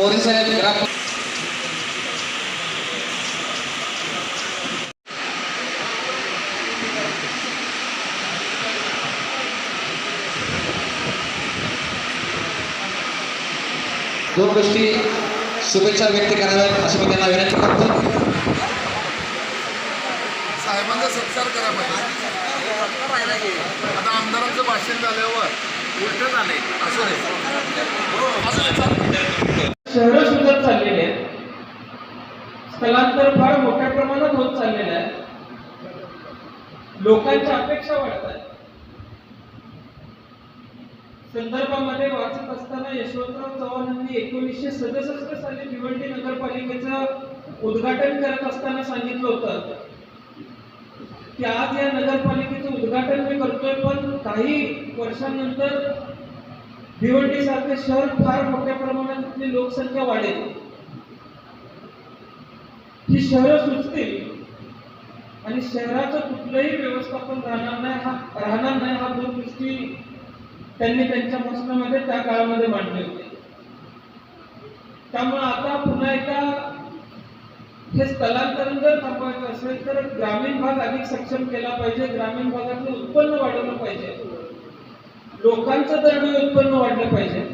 मोरे साहेब ग्राम दोन गोष्टी शुभेच्छा व्यक्त कराव्यात अशी मी त्यांना विनंती करतो. साहेबांचा सत्कार करा पाहिजे आता आमदारांचं भाषण झाल्यावर उलट झालंय. असं नाही. असं नाही चालतं. शहरं सुद्धा चाललेली आहेत स्थलांतर फार मोठ्या प्रमाणात होत चाललेलं आहे. लोकांच्या अपेक्षा वाढत आहेत संदर्भामध्ये वाचत असताना यशवंतराव चव्हाणांनी एकोणीसशे सदुसष्ट साली भिवंडी नगरपालिकेचं उद्घाटन करत असताना सांगितलं होतं की आज या नगरपालिकेचं उद्घाटन मी करतोय पण काही वर्षांनंतर भिवंडी सारखे शहर फार मोठ्या प्रमाणात इथली लोकसंख्या वाढेल. ही शहरं सुचतील आणि शहराचं कुठलंही व्यवस्थापन राहणार नाही हा राहणार नाही हा दूरदृष्टी त्यांनी त्यांच्या भाषणामध्ये त्या काळामध्ये मांडले होते त्यामुळे आता पुन्हा एकदा हे स्थलांतरण जर थांबवायचं असेल तर ग्रामीण भाग अधिक सक्षम केला पाहिजे ग्रामीण भागातलं उत्पन्न वाढवलं पाहिजे. लोकांचं दरडोई उत्पन्न वाढलं पाहिजे.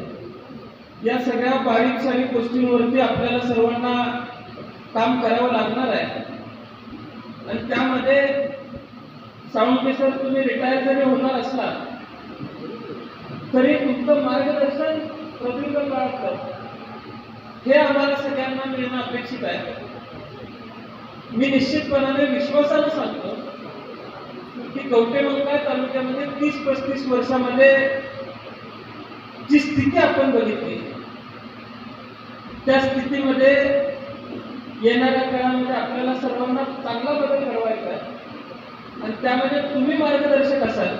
या सगळ्या बारीक सारीक गोष्टींवरती आपल्याला सर्वांना काम करावं लागणार आहे. आणि त्यामध्ये साऊंड सर तुम्ही रिटायर जरी होणार असला तरी तुमचं मार्गदर्शन प्रदीर्घ काळात हे आम्हाला सगळ्यांना मिळणं अपेक्षित आहे. मी निश्चितपणाने विश्वासानं सांगतो की कवटेमंकाळ तालुक्यामध्ये तीस पस्तीस वर्षामध्ये जी स्थिती आपण बघितली त्या स्थितीमध्ये येणाऱ्या काळामध्ये आपल्याला सर्वांना चांगला बदल घडवायचा आहे. आणि त्यामध्ये तुम्ही मार्गदर्शक असाल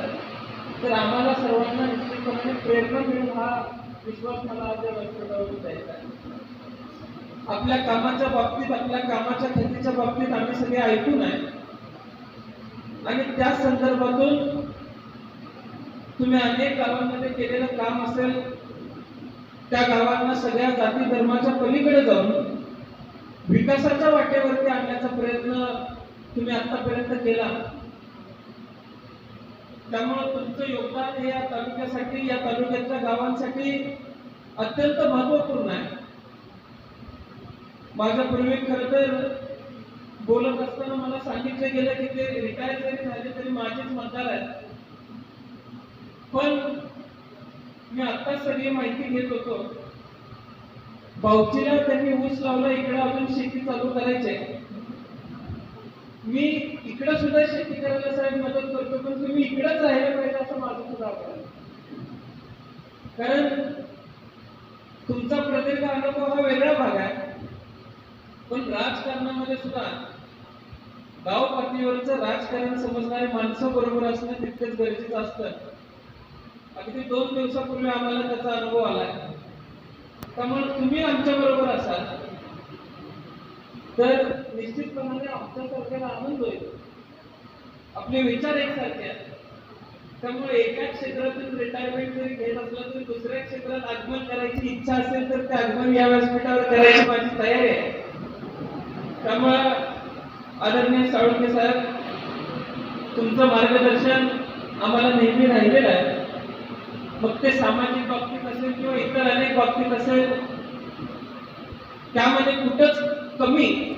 तर आम्हाला सर्वांना निश्चितपणे प्रेरणा मिळून हा विश्वास मला आज या व्यासपीठावरून द्यायचा आहे. आपल्या कामाच्या बाबतीत आपल्या कामाच्या खतीच्या बाबतीत आम्ही सगळे ऐकून आहे. आणि त्या संदर्भातून तुम्ही अनेक गावांमध्ये केलेलं काम असेल त्या गावांना सगळ्या जाती धर्माच्या पलीकडे जाऊन विकासाच्या वाटेवरती आणण्याचा प्रयत्न तुम्ही आतापर्यंत केला. त्यामुळे तुमचं योगदान हे या तालुक्यासाठी या तालुक्यातल्या गावांसाठी अत्यंत महत्त्वपूर्ण आहे. माझ्या पूर्वी खरं तर बोलत असताना मला सांगितलं गेलं की ते रिटायर जरी झाले तरी माझेच मतदार आहेत. पण मी आत्ताच सगळी माहिती घेत होतो. पावचीला त्यांनी ऊस लावला इकडे अजून शेती चालू करायची आहे मी इकडे सुद्धा शेती करायला साहेब मदत करतो पण तुम्ही इकडेच राहिलं पाहिजे असं माझं सुद्धा कारण तुमचा प्रदीर्घ अनुभव हा वेगळा भाग आहे. पण राजकारणामध्ये सुद्धा गाव पातळीवरचं राजकारण समजणारी माणसं बरोबर असणं तितकंच गरजेचं असतं. अगदी दोन दिवसापूर्वी आम्हाला त्याचा अनुभव आलाय. त्यामुळे तुम्ही आमच्या बरोबर असाल. तर निश्चितपणाने आमच्या सरकारला आनंद होईल. आपले विचार एकसारखे आहेत. त्यामुळे एका क्षेत्रातून रिटायरमेंट जरी घेत असला तरी दुसऱ्या क्षेत्रात आगमन करायची इच्छा असेल तर ते आगमन या व्यासपीठावर करायची माझी तयारी आहे. त्यामुळं आदरणीय साळुंके साहेब तुमचं मार्गदर्शन आम्हाला नेहमी राहिलेलं आहे. मग ते सामाजिक बाबतीत असेल किंवा इतर अनेक बाबतीत असेल त्यामध्ये कुठंच कमी